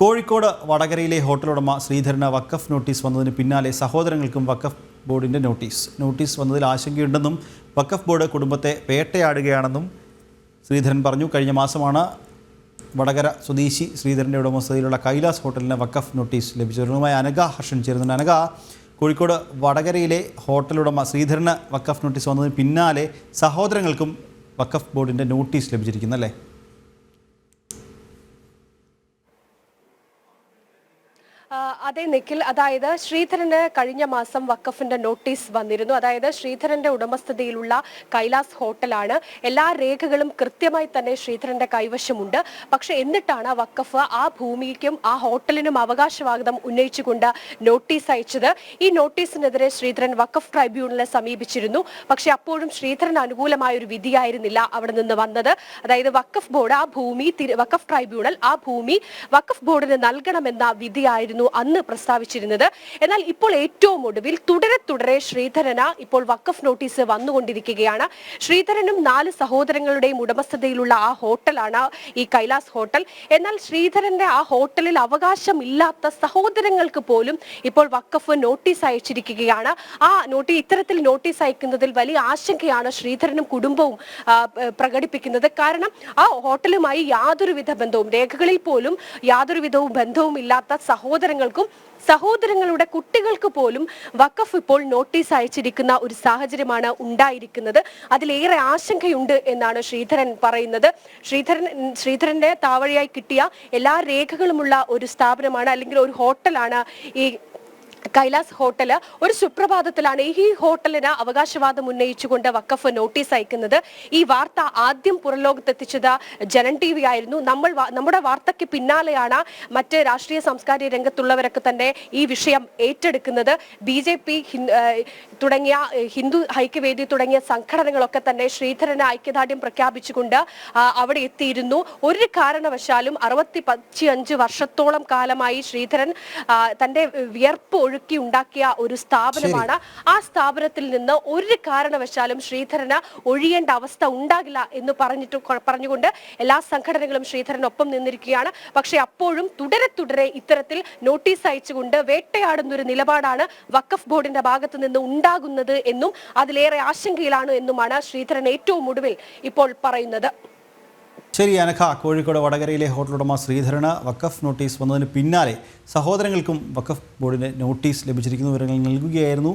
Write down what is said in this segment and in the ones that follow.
കോഴിക്കോട് വടകരയിലെ ഹോട്ടൽ ഉടമ ശ്രീധരന് വക്കഫ് നോട്ടീസ് വന്നതിന് പിന്നാലെ സഹോദരങ്ങൾക്കും വക്കഫ് ബോർഡിന്റെ നോട്ടീസ്. നോട്ടീസ് വന്നതിൽ ആശങ്കയുണ്ടെന്നും വക്കഫ് ബോർഡ് കുടുംബത്തെ വേട്ടയാടുകയാണെന്നും ശ്രീധരൻ പറഞ്ഞു. കഴിഞ്ഞ മാസമാണ് വടകര സ്വദേശി ശ്രീധരന്റെ ഉടമസ്ഥതയിലുള്ള കൈലാസ് ഹോട്ടലിന് വക്കഫ് നോട്ടീസ് ലഭിച്ചതുമായി അനഘ ഹർഷൻ ചേരുന്നുണ്ട്. അനഘ കോഴിക്കോട് വടകരയിലെ ഹോട്ടലുടമ ശ്രീധരന് വക്കഫ് നോട്ടീസ് വന്നതിന് പിന്നാലെ സഹോദരങ്ങൾക്കും വക്കഫ് ബോർഡിന്റെ നോട്ടീസ് ലഭിച്ചിരിക്കുന്നല്ലേ അതെ നിഖിൽ അതായത് ശ്രീധരന് കഴിഞ്ഞ മാസം വക്കഫിന്റെ നോട്ടീസ് വന്നിരുന്നു. അതായത് ശ്രീധരന്റെ ഉടമസ്ഥതയിലുള്ള കൈലാസ് ഹോട്ടലാണ്. എല്ലാ രേഖകളും കൃത്യമായി തന്നെ ശ്രീധരന്റെ കൈവശമുണ്ട്. പക്ഷെ എന്നിട്ടാണ് വക്കഫ് ആ ഭൂമിക്കും ആ ഹോട്ടലിനും അവകാശവാദം ഉന്നയിച്ചുകൊണ്ട് നോട്ടീസ് അയച്ചത്. ഈ നോട്ടീസിനെതിരെ ശ്രീധരൻ വക്കഫ് ട്രൈബ്യൂണലിനെ സമീപിച്ചിരുന്നു. പക്ഷെ അപ്പോഴും ശ്രീധരൻ അനുകൂലമായ ഒരു വിധിയായിരുന്നില്ല അവിടെ നിന്ന് വന്നത്. അതായത് വക്കഫ് ബോർഡ് ആ ഭൂമി വക്കഫ് ട്രൈബ്യൂണൽ ആ ഭൂമി വക്കഫ് ബോർഡിന് നൽകണമെന്ന വിധിയായിരുന്നു. അന്ന് പ്രസ്താവിച്ചിരുന്നത്. എന്നാൽ ഇപ്പോൾ ഏറ്റവും ഒടുവിൽ തുടരെ തുടരെ ശ്രീധരന് ഇപ്പോൾ വക്കഫ് നോട്ടീസ് വന്നുകൊണ്ടിരിക്കുകയാണ്. ശ്രീധരനും നാല് സഹോദരങ്ങളുടെയും ഉടമസ്ഥതയിലുള്ള ആ ഹോട്ടലാണ് ഈ കൈലാസ് ഹോട്ടൽ. എന്നാൽ ശ്രീധരന്റെ ആ ഹോട്ടലിൽ അവകാശമില്ലാത്ത സഹോദരങ്ങൾക്ക് പോലും ഇപ്പോൾ വക്കഫ് നോട്ടീസ് അയച്ചിരിക്കുകയാണ്. ആ നോട്ടീസ് ഇത്തരത്തിൽ നോട്ടീസ് അയക്കുന്നതിൽ വലിയ ആശങ്കയാണ് ശ്രീധരനും കുടുംബവും പ്രകടിപ്പിക്കുന്നത്. കാരണം ആ ഹോട്ടലുമായി യാതൊരുവിധ ബന്ധവും രേഖകളിൽ പോലും യാതൊരുവിധവും ബന്ധവും ഇല്ലാത്ത സഹോദരങ്ങൾക്കും സഹോദരങ്ങളുടെ കുട്ടികൾക്ക് പോലും വഖഫ് ഇപ്പോൾ നോട്ടീസ് അയച്ചിരിക്കുന്ന ഒരു സാഹചര്യമാണ് ഉണ്ടായിരിക്കുന്നത്. അതിലേറെ ആശങ്കയുണ്ട് എന്നാണ് ശ്രീധരൻ പറയുന്നത്. ശ്രീധരൻ ശ്രീധരന്റെ താവഴിയായി കിട്ടിയ എല്ലാ രേഖകളുമുള്ള ഒരു സ്ഥാപനമാണ് അല്ലെങ്കിൽ ഒരു ഹോട്ടലാണ് ഈ കൈലാസ് ഹോട്ടൽ ഒരു സുപ്രഭാതത്തിലാണ് ഈ ഹോട്ടലിന് അവകാശവാദം ഉന്നയിച്ചുകൊണ്ട് വക്കഫ് നോട്ടീസ് അയക്കുന്നത്. ഈ വാർത്ത ആദ്യം പുറലോകത്തെത്തിച്ചത് ജനൻ ടി വി ആയിരുന്നു. നമ്മൾ നമ്മുടെ വാർത്തയ്ക്ക് പിന്നാലെയാണ് മറ്റ് രാഷ്ട്രീയ സാംസ്കാരിക രംഗത്തുള്ളവരൊക്കെ തന്നെ ഈ വിഷയം ഏറ്റെടുക്കുന്നത്. ബി ജെ പി തുടങ്ങിയ ഹിന്ദു ഐക്യവേദി തുടങ്ങിയ സംഘടനകളൊക്കെ തന്നെ ശ്രീധരന് ഐക്യദാർഢ്യം പ്രഖ്യാപിച്ചുകൊണ്ട് അവിടെ എത്തിയിരുന്നു. ഒരു കാരണവശാലും അറുപത്തി അഞ്ച് വർഷത്തോളം കാലമായി ശ്രീധരൻ തന്റെ വിയർപ്പ് ഒഴുക്കി ഉണ്ടാക്കിയ ഒരു സ്ഥാപനമാണ്. ആ സ്ഥാപനത്തിൽ നിന്ന് ഒരു കാരണവശാലും ശ്രീധരന് ഒഴിയേണ്ട അവസ്ഥ ഉണ്ടാകില്ല എന്ന് പറഞ്ഞിട്ട് പറഞ്ഞുകൊണ്ട് എല്ലാ സംഘടനകളും ശ്രീധരനൊപ്പം നിന്നിരിക്കുകയാണ്. പക്ഷെ അപ്പോഴും തുടരെ തുടരെ ഇത്തരത്തിൽ നോട്ടീസ് അയച്ചുകൊണ്ട് വേട്ടയാടുന്ന ഒരു നിലപാടാണ് വഖഫ് ബോർഡിന്റെ ഭാഗത്ത് നിന്ന് ഉണ്ടാകുന്നത് എന്നും അതിലേറെ ആശങ്കയിലാണ് എന്നുമാണ് ശ്രീധരൻ ഏറ്റവും ഒടുവിൽ ഇപ്പോൾ പറയുന്നത്. ശരി അനഘ കോഴിക്കോട് വടകരയിലെ ഹോട്ടലുടമ ശ്രീധരന് വക്കഫ് നോട്ടീസ് വന്നതിന് പിന്നാലെ സഹോദരങ്ങൾക്കും വഖഫ് ബോർഡിന് നോട്ടീസ് ലഭിച്ചിരിക്കുന്ന വിവരങ്ങൾ നൽകുകയായിരുന്നു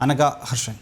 അനഘ ഹർഷൻ.